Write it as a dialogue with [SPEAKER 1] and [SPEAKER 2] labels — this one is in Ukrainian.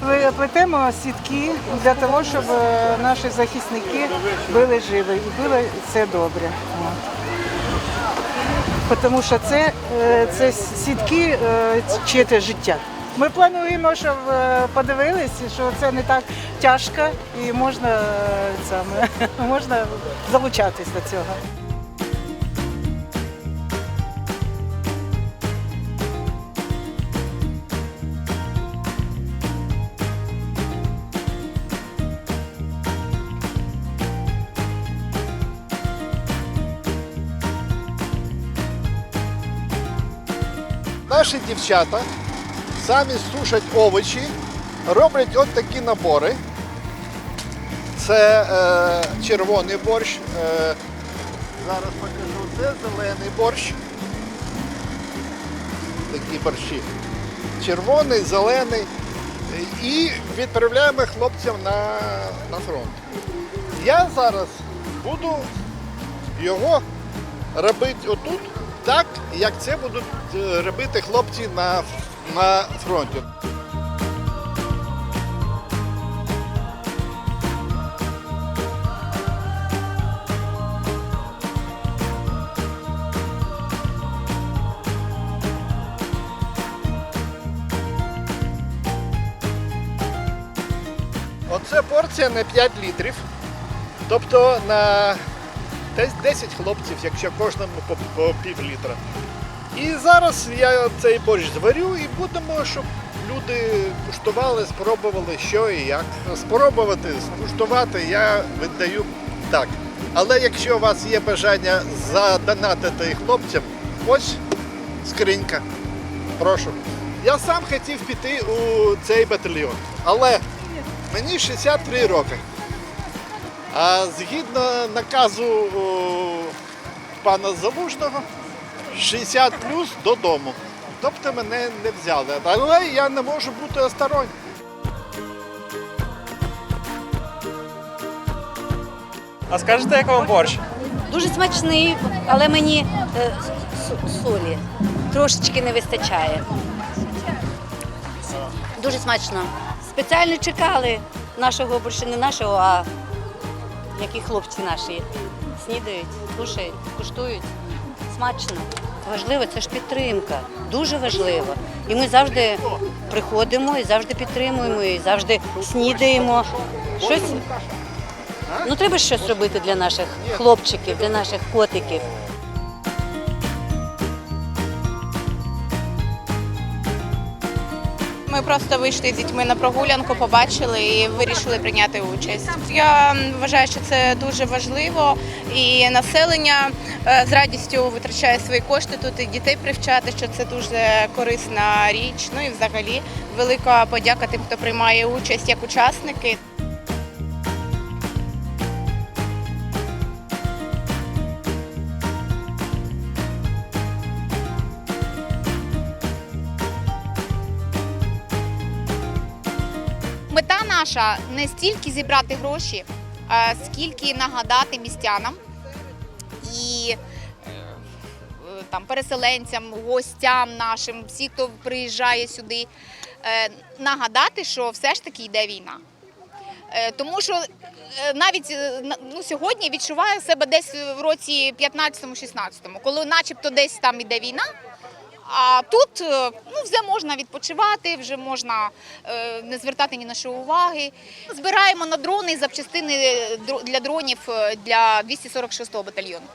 [SPEAKER 1] Пле- Плетемо сітки для того, щоб е, наші захисники були живі і було це добре. Тому що це, е, це сітки е, чите життя. Ми плануємо, щоб подивилися, що це не так тяжко і можна, саме, можна залучатись до цього.
[SPEAKER 2] Наші дівчата самі сушать овочі, роблять от такі набори. Це е, червоний борщ. Е, зараз покажу, це зелений борщ. Такі борщі. Червоний, зелений. І відправляємо хлопцям на, на фронт. Я зараз буду його робити отут, так, як це будуть е, робити хлопці на, на фронті. Оце порція на 5 літрів. Тобто на 10 хлопців, якщо кожному по, по пів літра. І зараз я цей борщ зварю і будемо, щоб люди куштували, спробували, що і як. Спробувати, скуштувати я віддаю так. Але якщо у вас є бажання задонатити хлопцям, ось скринька. Прошу. Я сам хотів піти у цей батальйон, але мені 63 роки. А згідно наказу о, пана Залужного, 60 плюс додому. Тобто мене не взяли. Але я не можу бути осторонь.
[SPEAKER 3] А скажете, як вам борщ?
[SPEAKER 4] Дуже смачний, але мені е, с- солі трошечки не вистачає. Дуже смачно. Спеціально чекали нашого борща, не нашого, а які хлопці наші снідають, кушають, куштують. Смачно. Важливо, це ж підтримка. Дуже важливо. І ми завжди приходимо і завжди підтримуємо, і завжди снідаємо. Щось Ну треба щось робити для наших хлопчиків, для наших котиків.
[SPEAKER 5] Ми просто вийшли з дітьми на прогулянку, побачили і вирішили прийняти участь. Я вважаю, що це дуже важливо, і населення е, з радістю витрачає свої кошти тут і дітей привчати, що це дуже корисна річ. Ну і взагалі велика подяка тим, хто приймає участь як учасники.
[SPEAKER 6] Наша не стільки зібрати гроші, а скільки нагадати містянам і е, там переселенцям, гостям нашим, всі, хто приїжджає сюди, е, нагадати, що все ж таки йде війна. Е, Тому що е, навіть е, на- ну, сьогодні відчуваю себе десь в році 15-16, коли начебто десь там іде війна, а тут е, ну, вже можна відпочивати, вже можна е, не звертати ні на що уваги. Збираємо на дрони запчастини е, для дронів для 246-го батальйону.